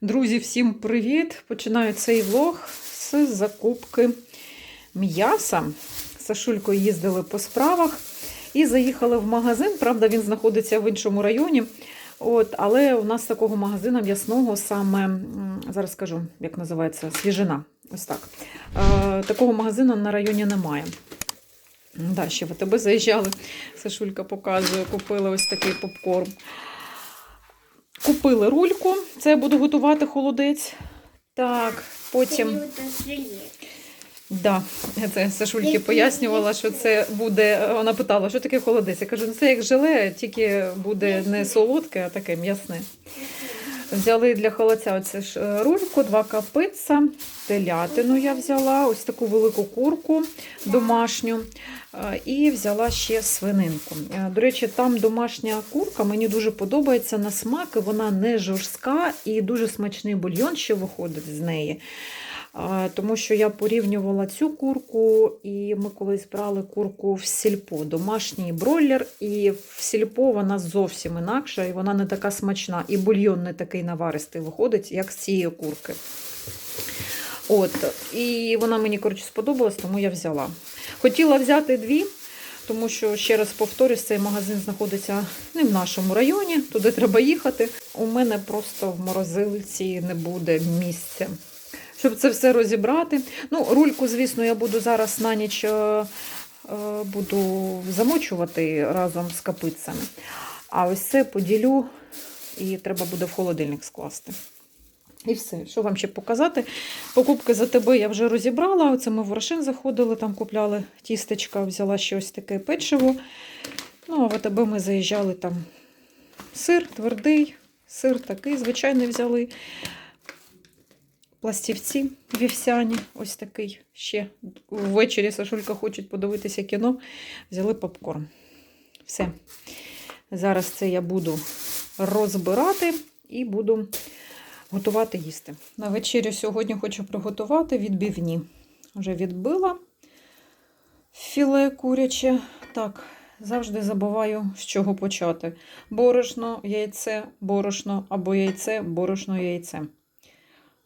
Друзі, всім привіт! Починаю цей влог з закупки м'яса. Сашулькою їздили по справах і заїхали в магазин. Правда, він знаходиться в іншому районі. От, але у нас такого магазину м'ясного саме, зараз скажу, як називається, свіжина. Ось так. Е, такого магазину на районі немає. Да, ще в АТБ заїжджали. Сашулька показує, купили ось такий попкорн. Купили рульку, це я буду готувати холодець. Так, потім. Да, це Сашульки пояснювала, що це буде. Вона питала, що таке холодець. Я кажу, ну це як желе, тільки буде не солодке, а таке м'ясне. Взяли для холодця оце ж е, рульку, два капица, телятину я взяла, ось таку велику курку домашню. е, І взяла ще свининку. Е, До речі, там домашня курка мені дуже подобається на смак, вона не жорстка і дуже смачний бульйон, що виходить з неї. Тому що я порівнювала цю курку, і ми колись брали курку в сільпо, домашній бройлер, і в сільпо вона зовсім інакша, і вона не така смачна, і бульйон не такий наваристий виходить, як з цієї курки. От, і вона мені коротше сподобалась, тому я взяла. Хотіла взяти дві, тому що, ще раз повторюсь, цей магазин знаходиться не в нашому районі, туди треба їхати. У мене просто в морозилці не буде місця щоб це все розібрати. Ну, рульку, звісно, я буду зараз на ніч е, е, буду замочувати разом з капицями. А ось це поділю і треба буде в холодильник скласти. І все, що вам ще показати. Покупки за тебе я вже розібрала. Оце ми в Рошин заходили, там купляли тістечка, взяла ще ось таке печиво. Ну, а в АТБ ми заїжджали там сир твердий, сир такий, звичайний взяли пластівці вівсяні, ось такий ще. Ввечері Сашулька хоче подивитися кіно. Взяли попкорн. Все. Зараз це я буду розбирати і буду готувати їсти. На вечерю сьогодні хочу приготувати відбивні. Вже відбила філе куряче. Так, завжди забуваю, з чого почати. Борошно, яйце, борошно або яйце, борошно, яйце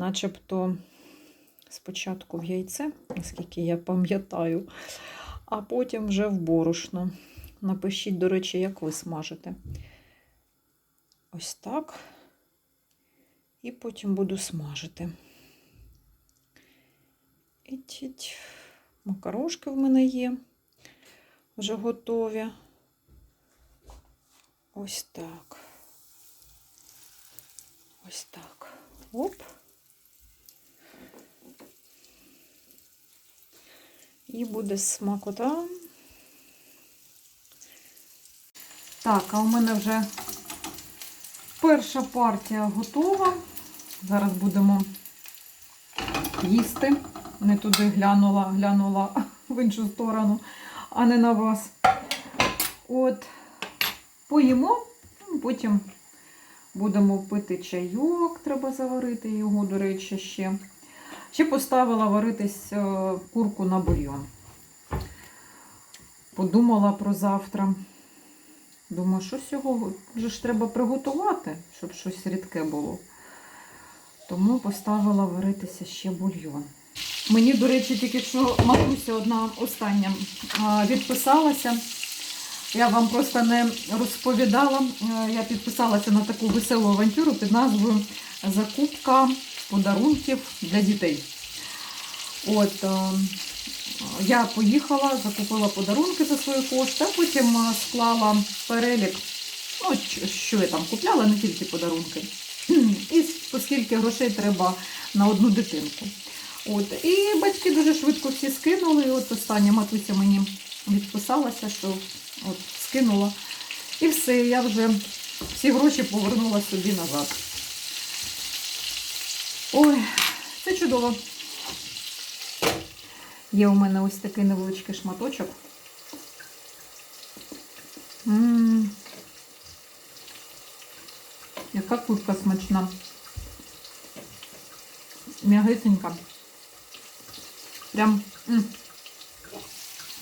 начебто спочатку в яйце, наскільки я пам'ятаю, а потім вже в борошно. Напишіть, до речі, як ви смажите. Ось так. І потім буду смажити. І тіть. Макарошки в мене є, вже готові. Ось так. Ось так. Оп. І буде смакота. Так, а у мене вже перша партія готова. Зараз будемо їсти. Не туди глянула, глянула в іншу сторону, а не на вас. От, поїмо, ну, потім будемо пити чайок, треба заварити його, до речі, ще. Ще поставила варитись е, курку на бульйон. Подумала про завтра. Думаю, що цього вже ж треба приготувати, щоб щось рідке було. Тому поставила варитися ще бульйон. Мені, до речі, тільки що матуся одна остання відписалася. Я вам просто не розповідала. Е, Я підписалася на таку веселу авантюру під назвою Закупка подарунків для дітей. От, е, я поїхала, закупила подарунки за свої кошти, а потім е, склала перелік, ну, що я там купляла, не тільки подарунки. І оскільки грошей треба на одну дитинку. От, і батьки дуже швидко всі скинули. От остання матуся мені відписалася, що от, скинула. І все, я вже всі гроші повернула собі назад. Ой, це чудово. Є у мене ось такий невеличкий шматочок. М, Яка курка смачна. М'ягисенька. Прям. м.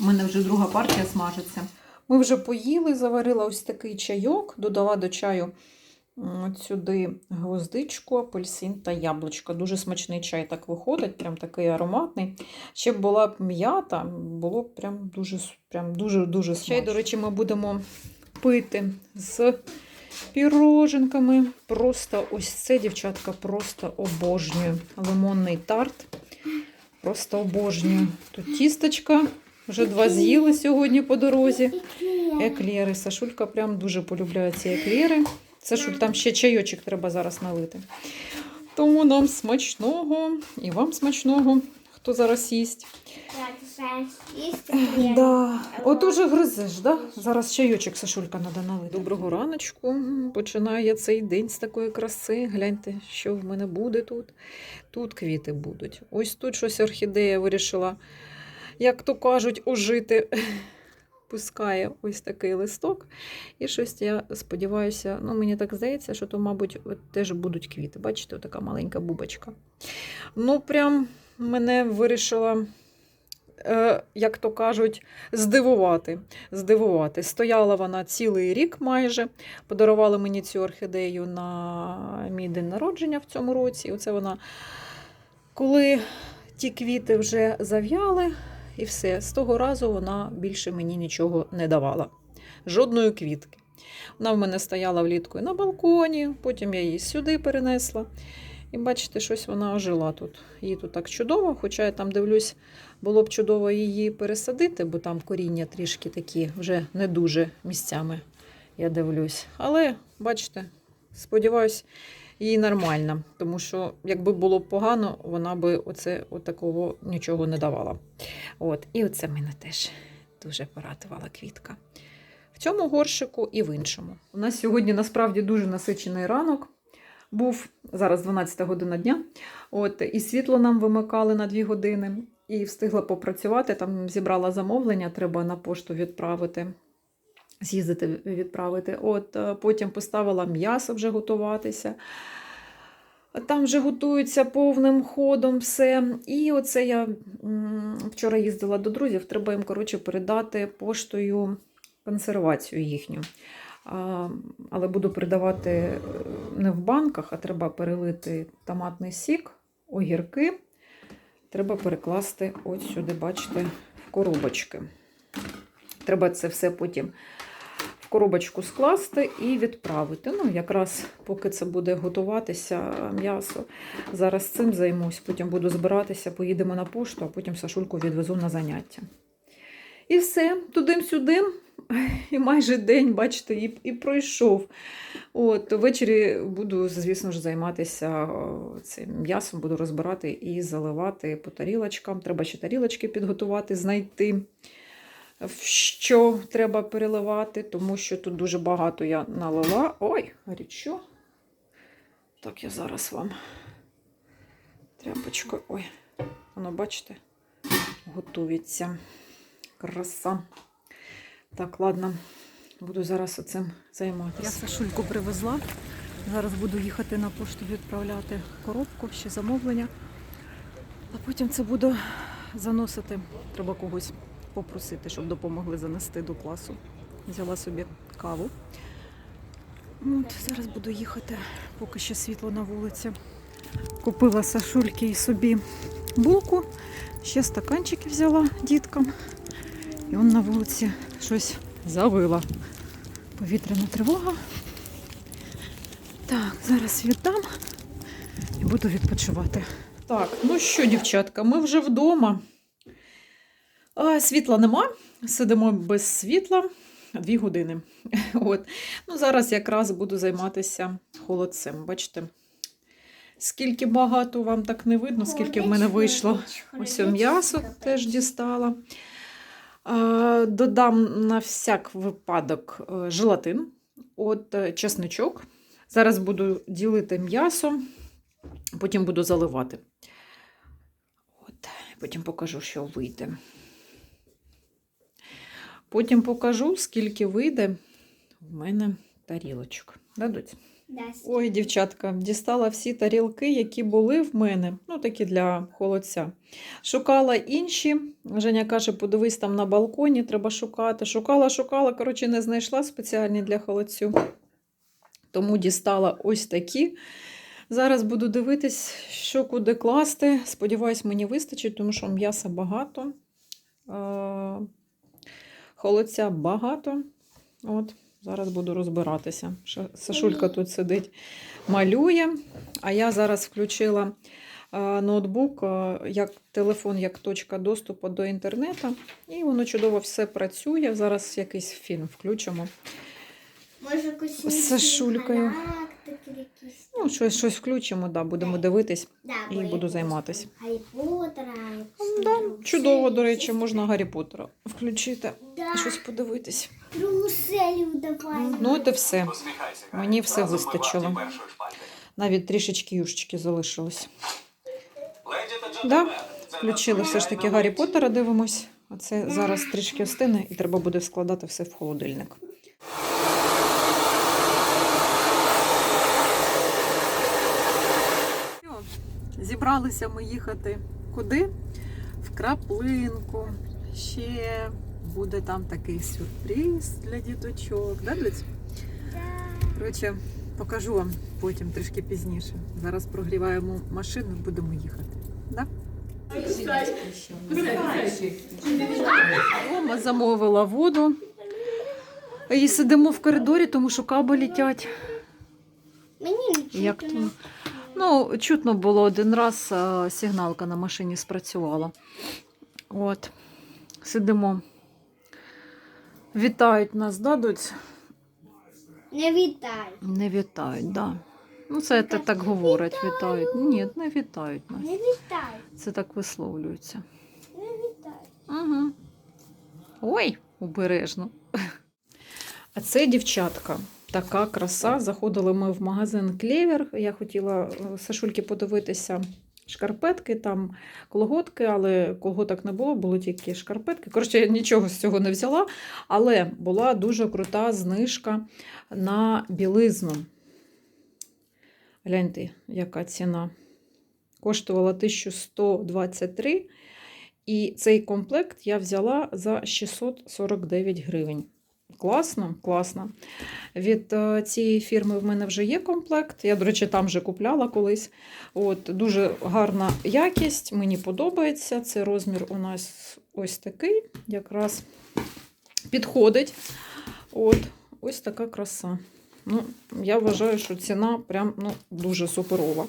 У мене вже друга партія смажиться. Ми вже поїли, заварила ось такий чайок, додала до чаю м, от сюди гвоздичку, апельсин та яблучко. Дуже смачний чай так виходить, прям такий ароматний. Ще б була б м'ята, було б прям дуже прям дуже дуже смачно. Чай, до речі, ми будемо пити з піроженками. Просто ось це, дівчатка, просто обожнюю. Лимонний тарт. Просто обожнюю. Тут тісточка. Вже два з'їли сьогодні по дорозі. Еклери. Сашулька прям дуже полюбляє ці еклери. Сашуль, там ще чайочок треба зараз налити. Тому нам смачного і вам смачного, хто зараз їсть. Да. От уже гризеш, да? Зараз чайочок Сашулька треба налити. Доброго раночку. М, Починає цей день з такої краси. Гляньте, що в мене буде тут. Тут квіти будуть. Ось тут щось орхідея вирішила, як то кажуть, ожити. Пускає ось такий листок. І щось я сподіваюся, ну мені так здається, що то, мабуть, теж будуть квіти. Бачите, така маленька бубочка. Ну, прям мене вирішила е, як то кажуть, здивувати. здивувати. Стояла вона цілий рік майже. Подарували мені цю орхідею на мій день народження в цьому році. І оце вона, коли ті квіти вже зав'яли, і все, з того разу вона більше мені нічого не давала. Жодної квітки. Вона в мене стояла влітку і на балконі, потім я її сюди перенесла. І бачите, щось вона ожила тут. Їй тут так чудово, хоча я там дивлюсь, було б чудово її пересадити, бо там коріння трішки такі вже не дуже місцями, я дивлюсь. Але, бачите, сподіваюсь, їй нормально, тому що якби було погано, вона би оце такого нічого не давала. От, і оце мене теж дуже порадувала квітка. В цьому горшику і в іншому. У нас сьогодні насправді дуже насичений ранок. Був зараз 12 година дня. От, і світло нам вимикали на 2 години, і встигла попрацювати. Там зібрала замовлення, треба на пошту відправити, з'їздити відправити. От, е, потім поставила м'ясо вже готуватися. Там вже готується повним ходом все. І оце я вчора їздила до друзів, треба їм коротше, передати поштою консервацію їхню. Але буду передавати е, не в банках, а треба перелити томатний сік, огірки. Треба перекласти ось сюди, бачите, в коробочки. Треба це все потім коробочку скласти і відправити. Ну, якраз поки це буде готуватися м'ясо. Зараз цим займусь, потім буду збиратися, поїдемо на пошту, а потім Сашульку відвезу на заняття. І все, тудим-сюдим. І майже день, бачите, і, і пройшов. От, ввечері буду, звісно ж, займатися цим м'ясом, буду розбирати і заливати по тарілочкам. Треба ще тарілочки підготувати, знайти, що треба переливати, тому що тут дуже багато я налила. Ой, гарячо. Так, я зараз вам тряпочкою. Ой, воно, бачите, готується. Краса. Так, ладно, буду зараз оцим займатися. Я Сашульку привезла. Зараз буду їхати на пошту відправляти коробку, ще замовлення. А потім це буду заносити. Треба когось попросити, щоб допомогли занести до класу. Взяла собі каву. От, зараз буду їхати, поки ще світло на вулиці. Купила Сашульки і собі булку, ще стаканчики взяла діткам. І он на вулиці щось завила. Повітряна тривога. Так, зараз віддам і буду відпочивати. Так, ну що, дівчатка, ми вже вдома. А, світла нема, сидимо без світла дві години. От. Ну, зараз якраз буду займатися холодцем. Бачите, скільки багато вам так не видно, скільки в мене вийшло. Ось м'ясо теж дістала. Додам на всяк випадок е, желатин, от е, чесничок. Зараз буду ділити м'ясо, потім буду заливати. От, потім покажу, що вийде. Потім покажу, скільки вийде в мене тарілочок. Дадуть? Ой, дівчатка, дістала всі тарілки, які були в мене, ну такі для холодця. Шукала інші. Женя каже, подивись там на балконі, треба шукати. Шукала, шукала, коротше, не знайшла спеціальні для холодцю. тому дістала ось такі. Зараз буду дивитись, що куди класти. Сподіваюсь, мені вистачить, тому що м'яса багато, холодця багато. От, зараз буду розбиратися. Сашулька тут сидить, малює. А я зараз включила е, ноутбук е, як телефон, як точка доступу до інтернету. І воно чудово все працює. Зараз якийсь фільм включимо. Може, З Сашулькою. Ну, щось, щось включимо, да, будемо дивитись. Да, І буду я займатись. Гаррі Поттера. Да, чудово, до речі, можна Гаррі Поттера включити Да. і щось подивитись. Другу давай. Ну, от і все. Мені все Разом вистачило. Навіть трішечки юшечки залишилось. Да, включили все ж таки Гаррі. Поттера, дивимось. А це зараз трішки остине і треба буде складати все в холодильник. Зібралися ми їхати куди? Краплинку. Ще буде там такий сюрприз для діточок. Да, Люць? Коротше, покажу вам потім трішки пізніше. Зараз прогріваємо машину, будемо їхати. Да? Дома замовила воду. І сидимо в коридорі, тому що каби літять. Мені Як то? Ну, чутно було один раз а, сигналка на машині спрацювала. От, сидимо. Вітають нас, да, доць? Не вітай. Не вітають, да. Ну, це так, так говорять, вітають. Ні, не вітають нас. Не вітай. Це так висловлюється. Не вітай. Угу. Ой, обережно. А це дівчатка. Така краса. Заходили ми в магазин Клевер. Я хотіла е, Сашульки подивитися шкарпетки, там колготки, але колготок не було, були тільки шкарпетки. Коротше, я нічого з цього не взяла, але була дуже крута знижка на білизну. Гляньте, яка ціна. Коштувала 1123. І цей комплект я взяла за 649 гривень. Класно, класно. Від е, цієї фірми в мене вже є комплект. Я, до речі, там вже купляла колись. От, дуже гарна якість, мені подобається. Це розмір у нас ось такий, якраз підходить. От, ось така краса. Ну, я вважаю, що ціна прям ну, дуже суперова.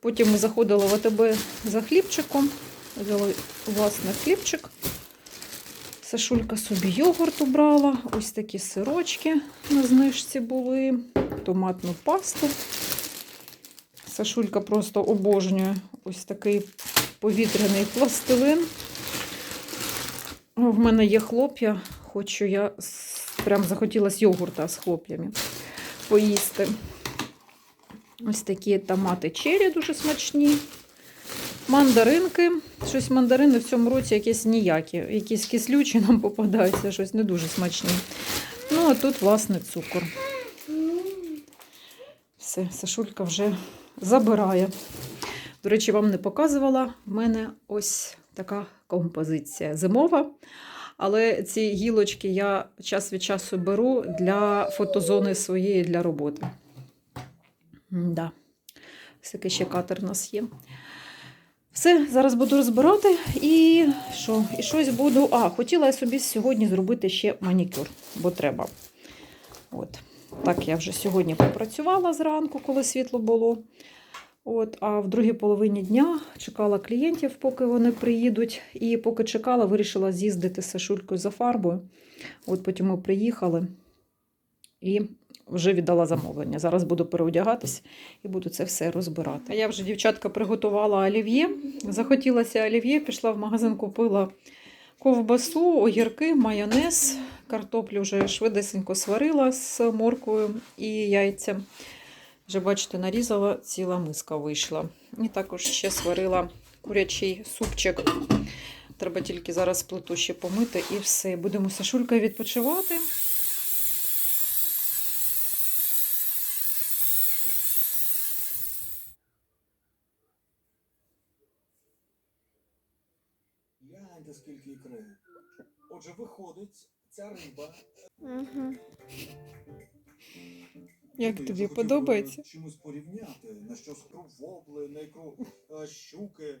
Потім ми заходили в АТБ за хлібчиком. Взяли власне хлібчик. Сашулька собі йогурт обрала. Ось такі сирочки на знижці були, томатну пасту. Сашулька просто обожнює ось такий повітряний пластилин. В мене є хлоп'я, хочу я з- прям захотілося йогурта з хлоп'ями поїсти. Ось такі томати чері дуже смачні. Мандаринки. Щось мандарини в цьому році якісь ніякі. Якісь кислючі нам попадаються, щось не дуже смачні. Ну, а тут, власне, цукор. Все, Сашулька вже забирає. До речі, вам не показувала. В мене ось така композиція зимова. Але ці гілочки я час від часу беру для фотозони своєї для роботи. Да. Ось такий ще катер у нас є. Все, зараз буду розбирати і що? І щось буду. А, хотіла я собі сьогодні зробити ще манікюр, бо треба. От. Так, я вже сьогодні попрацювала зранку, коли світло було. От, а в другій половині дня чекала клієнтів, поки вони приїдуть. І поки чекала, вирішила з'їздити з Сашулькою за фарбою. От потім ми приїхали і вже віддала замовлення. Зараз буду переодягатись і буду це все розбирати. А я вже, дівчатка, приготувала олів'є. Захотілося олів'є, пішла в магазин, купила ковбасу, огірки, майонез, картоплю вже швидесенько сварила з морквою і яйцем. Вже, бачите, нарізала, ціла миска вийшла. І також ще сварила курячий супчик. Треба тільки зараз плиту ще помити і все. Будемо Сашулькою відпочивати. ікри. Отже, виходить ця риба. Ага. Як тобі подобається? хотів би е, Чимось порівняти, на що скру вобли, на яку е, щуки.